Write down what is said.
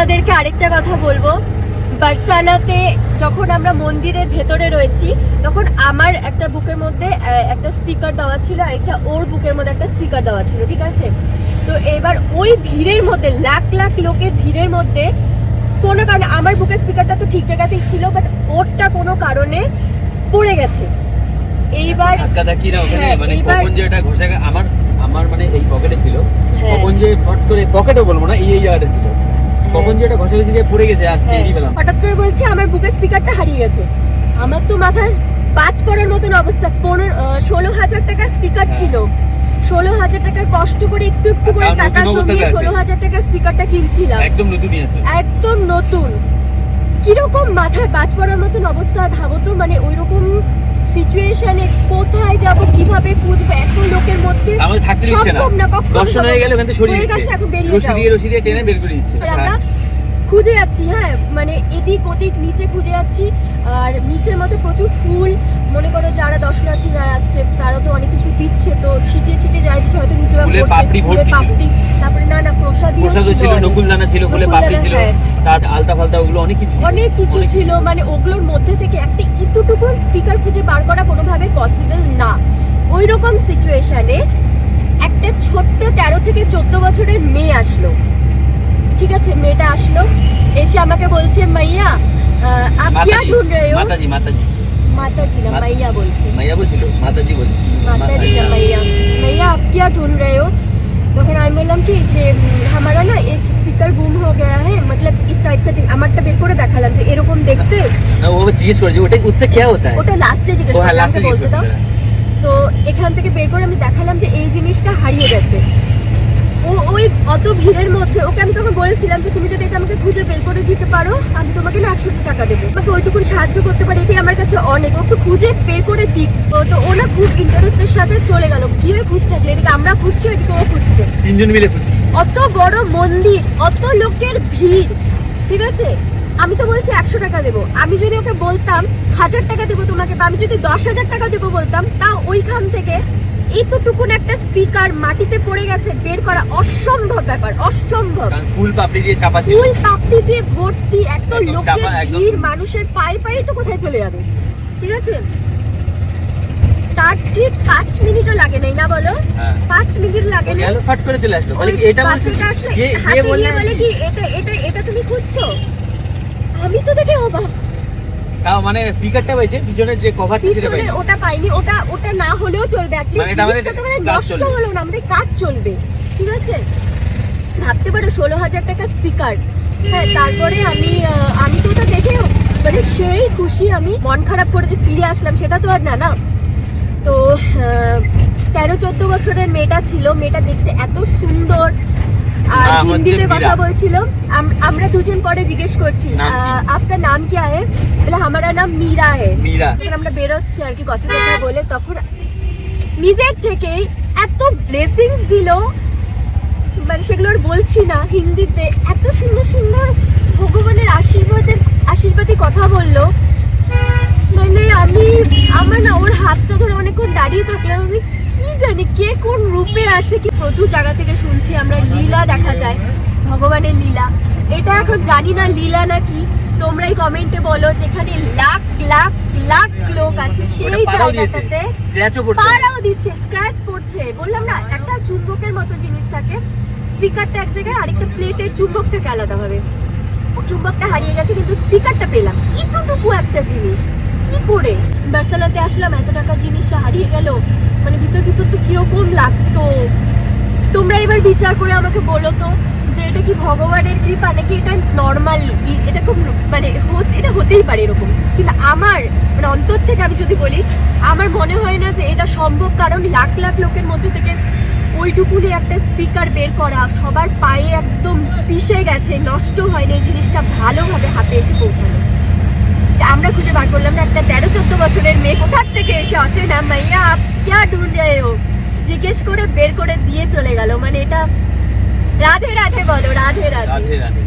তোমাদেরকে আরেকটা কথা বলব। বার্সানাতে যখন আমরা মন্দিরের ভেতরে রয়েছি তখন আমার একটা বুকের মধ্যে একটা স্পিকার দেওয়া ছিল আর একটা ওর বুকের মধ্যে একটা স্পিকার দেওয়া ছিল ঠিক আছে? তো এবার ওই ভিড়ের মধ্যে লাখ লাখ লোকের ভিড়ের মধ্যে কোনো কারণে আমার বুকের স্পিকারটা তো ঠিক জায়গাতেই ছিল বাট ওরটা কোনো কারণে পড়ে গেছে। এইবার ধাক্কা না ওখানে হ্যাঁ, মানে কখন যে এটা ঘষে আমার আমার মানে এই পকেটে ছিল। হ্যাঁ। কখন যে ফট করে পকেটও বলব না এই জায়গাটা ছিল। কখন যে এটা ঘষে ঘষে গিয়ে পড়ে গেছে আর হ্যাঁ, টেরই পেলাম হঠাৎ করে বলছি আমার বুকের স্পিকারটা হারিয়ে গেছে। আমার তো মাথায় পাঁচ পড়ার মতন অবস্থা। পনেরো ষোলো হাজার টাকা স্পিকার হ্যাঁ। ছিল। ষোলো হাজার টাকার কষ্ট করে একটু একটু করে টাকা জমিয়ে ষোলো হাজার টাকার স্পিকারটা কিনছিলাম। একদম নতুনই আছে। একদম নতুন। কীরকম মাথায় বাজ পড়ার মতন অবস্থা ভাবো তো? মানে ওইরকম সিচুয়েশনে কোথায় যাব কীভাবে খুঁজবো এত লোকের মধ্যে আমাদের থাকতে দিচ্ছে না। দর্শন হয়ে গেলে থেকে সরিয়ে দিচ্ছে। রশি দিয়ে রশি দিয়ে টেনে বের করে দিচ্ছে। আমরা হ্যাঁ। খুঁজে যাচ্ছি হ্যাঁ মানে এদিক ওদিক নিচে খুঁজে যাচ্ছি। আর নিচের মধ্যে প্রচুর ফুল। মনে করো যারা দর্শনার্থী যারা আসছে তারা তো অনেক কিছু দিচ্ছে তো ছিটিয়ে ছিটিয়ে যাচ্ছে হয়তো নিচে পাপড়ি। পাপড়ি। না না প্রসাদী প্রসাদও ছিল নকুলদানা ছিল ফুলে পাপড়ি ছিল হ্যাঁ। তার আলতা ফালতা ওগুলো অনেক কিছু ছিল। অনেক কিছু অনেক ছিল মানে ওগুলোর মধ্যে থেকে একটা ইতুটুকু স্পিকার খুঁজে বার করা কোনোভাবে পসিবল না ওই রকম সিচুয়েশনে একটা ছোট্ট তেরো থেকে চোদ্দ বছরের মেয়ে আসলো ঠিক আছে মেয়েটা আসলো এসে আমাকে বলছে মাইয়া আহ, আপ কিয়া মাতাজি ঢুন রহে হো মাতাজি মাতাজি মাতাজি না মাত- মাইয়া বলছি মাইয়া বলছিল মাতাজি বল माता जी ना मैया मैया आप क्या ढूंढ रहे हो তখন আমি বললাম কি যে আমার না এক স্পিকার গুম হয়ে গেয়া হ্যাঁ মতলব ইস টাইপ কা আমারটা বের করে দেখালাম যে এরকম দেখতে না ও জিজ্ঞেস করেছে ওটা উসসে क्या होता है? ওটা লাস্টে জিজ্ঞেস করলাম বলতে দাও তো এখান থেকে বের করে আমি দেখালাম যে এই জিনিসটা হারিয়ে গেছে। অত ভিড়ের মধ্যে ওকে আমি তখন বলেছিলাম যে তুমি যদি এটা আমাকে খুঁজে বের করে দিতে পারো আমি তোমাকে না একশো টাকা দেবো। আমাকে ওইটুকু সাহায্য করতে পারি এটাই আমার কাছে অনেক। ও একটু খুঁজে বের করে দিক। তো- তো ও না খুব ইন্টারেস্টের সাথে চলে গেল। গিয়ে খুঁজতে থাকলে এদিকে আমরা খুঁজছি ওইদিকে ও খুঁজছে। তিনজন মিলে খুঁজছি। অত বড় মন্দির অত লোকের ভিড় ঠিক আছে? আমি তো বলছি একশো টাকা দেবো। আমি যদি ওকে বলতাম হাজার টাকা দেবো তোমাকে বা আমি যদি দশ হাজার টাকা দেবো বলতাম তা ওইখান থেকে এতটুকুন একটা স্পিকার মাটিতে পড়ে গেছে বের করা অসম্ভব ব্যাপার অসম্ভব। ফুল পাপড়ি দিয়ে চাপা ছিল। ফুল পাপড়ি দিয়ে ভর্তি এত লোকের ভিড় মানুষের পায়ে পায়ে তো কোথায় চলে যাবে। ঠিক আছে? তার ঠিক পাঁচ মিনিটও লাগে নাই না বলো? হ্যাঁ। পাঁচ মিনিট লাগে না ফাট করে চলে আসলো। বলে কি এটা বলছে হাতে বলে কি এটা এটা এটা তুমি খুঁজছো? আমি তো দেখে অবাক। তাও মানে স্পিকারটা পাইছে পিছনের যে কভারটা সেটা পাইছে। ওটা পাইনি ওটা ওটা না হলেও চলবে মানে অ্যাটলিস্ট জিনিসটা তো মানে নষ্ট হলো না আমাদের কাজ চলবে ঠিক আছে? ভাবতে পারো ষোলো হাজার টাকা স্পিকার হ্যাঁ তারপরে আমি আমি তো ওটা দেখে মানে সেই খুশি আমি মন খারাপ করে যে ফিরে আসলাম সেটা তো আর না না? তো তেরো চোদ্দ বছরের মেয়েটা ছিল মেয়েটা দেখতে এত সুন্দর আর হিন্দিতে কথা বলছিল আমরা দুজন পরে জিজ্ঞেস করছি আপনার নাম কি আহে বলে আমারা নাম মীরা আহে মীরা। আমরা বেরোচ্ছি আর কি কথা কথা বলে। তখন নিজের থেকেই এত ব্লেসিংস দিল। মানে সেগুলোর বলছি না হিন্দিতে এত সুন্দর সুন্দর ভগবানের আশীর্বাদের আশীর্বাদী কথা বলল। কোন আসে কি প্রচুর জায়গা থেকে শুনছি আমরা লীলা দেখা যায় ভগবানের লীলা। এটা এখন জানি না লীলা নাকি তোমরাই কমেন্টে বলো যেখানে লাখ লাখ লাখ লোক আছে সেই পাড়াও দিয়েছে জায়গাটাতে পাড়াও দিচ্ছে স্ক্র্যাচ পড়ছে। বললাম না একটা চুম্বকের মতো জিনিস থাকে। স্পিকারটা এক জায়গায় আরেকটা প্লেটের চুম্বক থেকে আলাদা হবে ও চুম্বকটা হারিয়ে গেছে কিন্তু স্পিকারটা পেলাম। এতটুকু একটা জিনিস। কি করে? বার্সালাতে আসলাম এত টাকার জিনিসটা হারিয়ে গেল। মানে ভিতর ভিতর তো কীরকম লাগতো তোমরা এবার বিচার করে আমাকে বলো তো যে এটা কি ভগবানের কৃপা নাকি এটা নর্মাল এটা খুব মানে এটা হতেই পারে এরকম। কিন্তু আমার মানে অন্তর থেকে আমি যদি বলি, আমার মনে হয় না যে এটা সম্ভব, কারণ লাখ লাখ লোকের মধ্যে থেকে ওইটুকুনি একটা স্পিকার বের করা সবার পায়ে একদম পিষে গেছে, নষ্ট হয়নি এই জিনিসটা ভালোভাবে হাতে এসে পৌঁছানো আমরা খুঁজে বার করলাম না, একটা তেরো চোদ্দ বছরের মেয়ে কোথার থেকে এসে অচেনা মাইয়া ক্যা ঢুঁড় রহে হো জিজ্ঞেস করে বের করে দিয়ে চলে গেল। মানে এটা রাধে রাধে বলো, রাধে রাধে। রাধে রাধে।